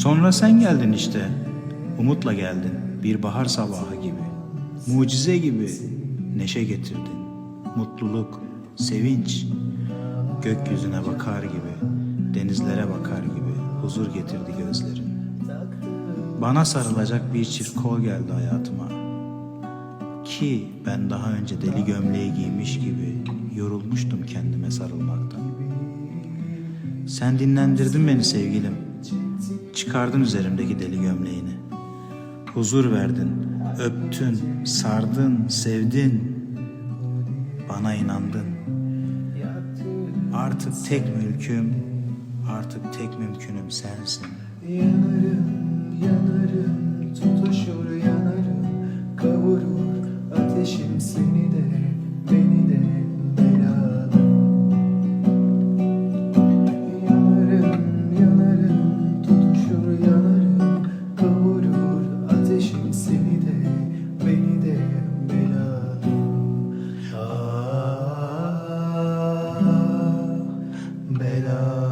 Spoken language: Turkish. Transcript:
Sonra sen geldin işte. Umutla geldin. Bir bahar sabahı gibi. Mucize gibi neşe getirdin. Mutluluk, sevinç. Gökyüzüne bakar gibi, denizlere bakar gibi huzur getirdi gözlerin. Bana sarılacak bir çift kol geldi hayatıma. Ki ben daha önce deli gömleği giymiş gibi yorulmuştum kendime sarılmaktan. Sen dinlendirdin beni sevgilim. Çıkardın üzerimdeki deli gömleğini. Huzur verdin, öptün, sardın, sevdin. Bana inandın. Artık tek mülküm, artık tek mümkünüm sensin. Yanarım, yanarım, tutuşur yanarım Kavurur ateşim seni de, seni de beni de belalım ah belalım